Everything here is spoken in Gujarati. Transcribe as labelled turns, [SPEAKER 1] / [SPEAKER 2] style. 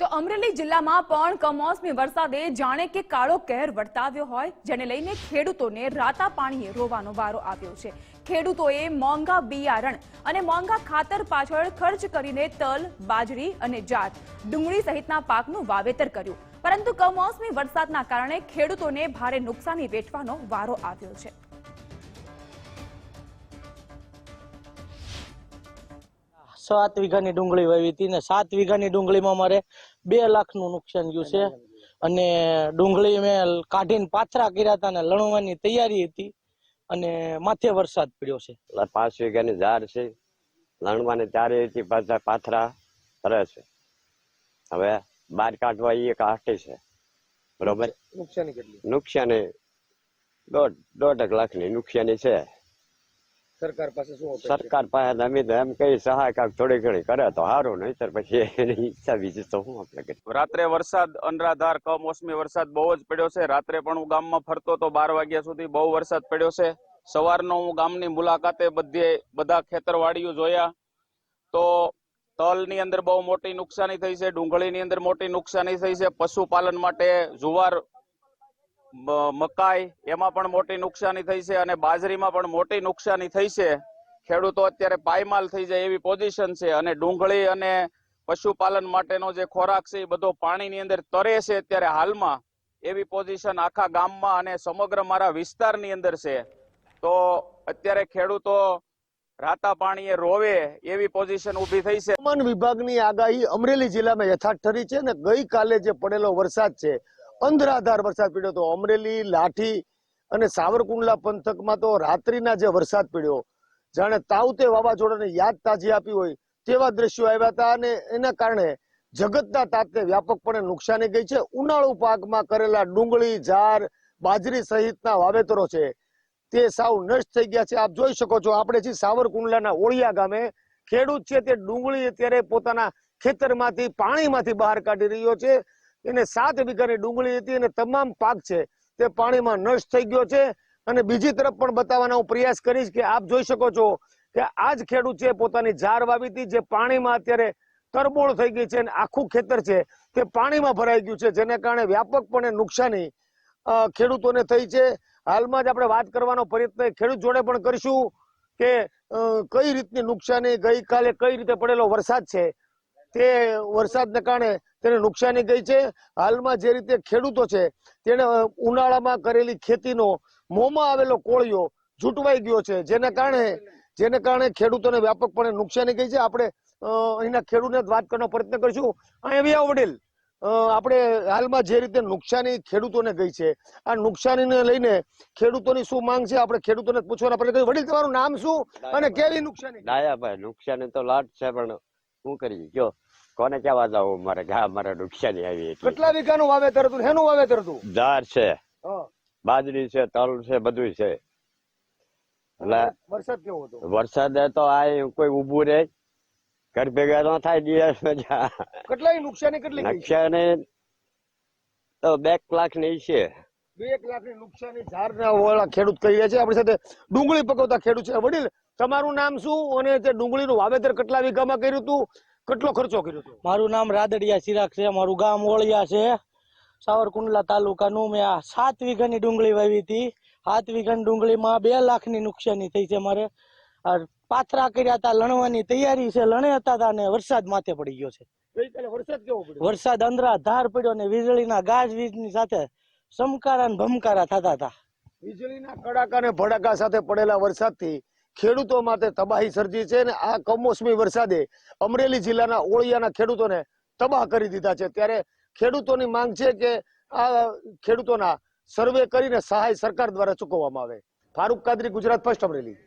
[SPEAKER 1] તો અમરેલી જિલ્લામાં પણ કમોસમી વરસાદે જાણે કે કાળો કહેર વર્તાવ્યો હોય, જેને લઈને ખેડૂતોને રાતા પાણીએ રોવાનો વારો આવ્યો છે. ખેડૂતોએ મોંઘા બિયારણ અને મોંઘા ખાતર પાછળ ખર્ચ કરીને તલ, બાજરી અને જાત, ડુંગળી સહિતના પાકનું વાવેતર કર્યું. પરંતુ કમોસમી વરસાદના કારણે ખેડૂતોને ભારે નુકસાની વેઠવાનો વારો આવ્યો છે.
[SPEAKER 2] સાત વીઘાની ડુંગળી વાવી હતી ને સાત વીઘાની ડુંગળીમાં મારે બે લાખનું નુકસાન ગયું છે. અને ડુંગળી મેં કાઢીને પાથરા કર્યા હતા ને લણવાની તૈયારી હતી અને માથે વરસાદ પડ્યો છે.
[SPEAKER 3] પાંચ વીઘાની ઝાડ છે લણવાને ચારે થી પાછા પાથરા ફરે છે. હવે બાર કાઢવા એ કાઢે છે. બરોબર?
[SPEAKER 4] નુકસાની કેટલી?
[SPEAKER 3] નુકસાની દોઢ લાખની નુકસાની છે.
[SPEAKER 4] સરકાર પાસે શું
[SPEAKER 3] સરકાર પાસે અમે તો એમ કઈ સહાય કાંઈક થોડી ઘણી કરે તો સારું નહીતર પછી એની ઈચ્છા બીજી તો શું આપણે
[SPEAKER 5] રાત્રે વરસાદ અનરાધાર કમોસમી વરસાદ બહુ જ પડ્યો છે. રાત્રે પણ હું ગામમાં ફરતો તો બાર વાગ્યા સુધી બહુ વરસાદ પડ્યો છે. સવારનો હું ગામની મુલાકાતે બધે બધા ખેતરવાડીઓ જોયા તો તલની અંદર બહુ મોટી નુકસાની થઈ છે ડુંગળીની અંદર મોટી નુકસાની થઈ છે. પશુપાલન માટે જુવાર મકાઈ, એમાં પણ મોટી નુકસાની થઈ છે અને બાજરીમાં પણ મોટી નુકસાની થઈ છે. ખેડૂતો અત્યારે પાયમાલ થઈ જાય એવી પોઝિશન છે અને ડુંગળી અને પશુપાલન માટેનો જે ખોરાક છે એ બધો પાણીની અંદર તરે છે અત્યારે હાલમાં. એવી પોઝિશન આખા ગામમાં અને સમગ્ર મારા વિસ્તારની અંદર છે. તો અત્યારે ખેડૂતો રાતા પાણીએ રોવે એવી પોઝિશન ઊભી થઈ છે.
[SPEAKER 4] હવામાન વિભાગની આગાહી અમરેલી જિલ્લામાં યથાર્થ ઠરી છે અને ગઈકાલે જે પડેલો વરસાદ છે અંધરાધાર વરસાદ પડ્યો હતો. અમરેલી, લાઠી અને સાવરકુંડલા પંથકમાં તો રાત્રિના જે વરસાદ પડ્યો, જાણે તાવતે વાવાઝોડાને યાદ તાજી આપી હોય તેવા દ્રશ્યો આવ્યા હતા અને એના કારણે જગતના તાતે વ્યાપકપણે નુકસાની ગઈ છે. ઉનાળુ પાકમાં કરેલા ડુંગળી જાર બાજરી સહિતના વાવેતરો છે તે સાવ નષ્ટ થઈ ગયા છે. આપ જોઈ શકો છો, આપણે છીએ સાવરકુંડલાના ઓળિયા ગામે ખેડૂત છે તે ડુંગળી અત્યારે પોતાના ખેતરમાંથી, પાણીમાંથી બહાર કાઢી રહ્યો છે. એને સાત વીઘાની ડુંગળી હતી અને તમામ પાક છે તે પાણીમાં નષ્ટ થઈ ગયો છે. અને બીજી તરફ પણ બતાવવાનો હું પ્રયાસ કરીશ કે આપ જોઈ શકો છો કે આ જ ખેડૂત છે પોતાની ઝાર વાવી હતી જે પાણીમાં અત્યારે તરબોળ થઈ ગઈ છે અને આખું ખેતર છે તે પાણીમાં ભરાઈ ગયું છે, જેને કારણે વ્યાપકપણે નુકસાની ખેડૂતોને થઈ છે. હાલમાં જ આપણે વાત કરવાનો પ્રયત્ન ખેડૂત જોડે પણ કરીશું કે કઈ રીતની નુકસાની, ગઈકાલે કઈ રીતે પડેલો વરસાદ છે તે વરસાદને કારણે તેને નુકસાની ગઈ છે. હાલમાં જે રીતે ખેડૂતો છે તેને ઉનાળામાં કરેલી ખેતીનો મોંમાં આવેલો કોળિયો છૂટવાઈ ગયો છે જેના કારણે જેને કારણે ખેડૂતોને વ્યાપકપણે નુકસાની ગઈ છે. આપણે અહીંના ખેડૂતને વાત કરવાનો પ્રયત્ન કરીશું. અહીં આવી વડીલ આપણે હાલમાં જે રીતે નુકસાની ખેડૂતોને ગઈ છે આ નુકસાનીને લઈને ખેડૂતોની શું માંગ છે આપણે ખેડૂતોને પૂછવાના પ્રયત્ન. વડીલ તમારું નામ શું અને કેવી નુકસાની?
[SPEAKER 3] ડાયાભાઈ નુકસાની તો લાટ છે પણ શું કરી કયો? કોને કેવા જાવ મારે ઘા મારે નુકસાની આવી
[SPEAKER 4] કેટલા વીઘાનું વાવેતર હતું? શેનું વાવેતર હતું?
[SPEAKER 3] ઝાડ છે. બાજરી છે તલ છે બધું છે. એટલે
[SPEAKER 4] વરસાદ કેવો હતો?
[SPEAKER 3] વરસાદ તો આ કોઈ ઉભું રહે. ઘર ભેગા ન થાય દિવસ
[SPEAKER 4] કેટલા નુકસાની કેટલી
[SPEAKER 3] નુકસાની તો બે લાખની છે.
[SPEAKER 4] બે લાખની નુકસાની ઝાડના ઓળા ખેડૂત કહીએ છીએ છે આપણી સાથે ડુંગળી પકવતા ખેડૂત છે. વડીલ તમારું નામ શું અને તે ડુંગળીનું વાવેતર કેટલા વીઘામાં કર્યું હતું? કેટલો ખર્ચો કર્યો હતો?
[SPEAKER 2] મારું નામ રાદડિયા ચિરાગ છે મારું ગામ ઓળિયા છે. સાવરકુંડલા તાલુકાનું મેં આ સાત વીઘાની ડુંગળી વાવી હતી. સાત વીઘાની ડુંગળીમાં બે લાખની નુકસાની થઈ છે મારે. પાથરા કર્યા હતા લણવાની તૈયારી છે લણે હતા તા ને વરસાદ માથે પડી ગયો છે.
[SPEAKER 4] વરસાદ કેવો પડ્યો?
[SPEAKER 2] વરસાદ અંદરા ધાર પડ્યો ને વીજળીના ગાજ વીજની સાથે સમકારા ને ભમકારા થતા હતા
[SPEAKER 4] વીજળીના કડાકા ને ભડાકા સાથે પડેલા વરસાદથી ખેડૂતો માટે તબાહી સર્જી છે અને આ કમોસમી વરસાદે અમરેલી જિલ્લાના ઓળિયાના ખેડૂતોને તબાહ કરી દીધા છે. ત્યારે ખેડૂતોની માંગ છે કે આ ખેડૂતોના સર્વે કરીને સહાય સરકાર દ્વારા ચૂકવવામાં આવે. ફારૂક કાદરી, ગુજરાત ફર્સ્ટ અમરેલી.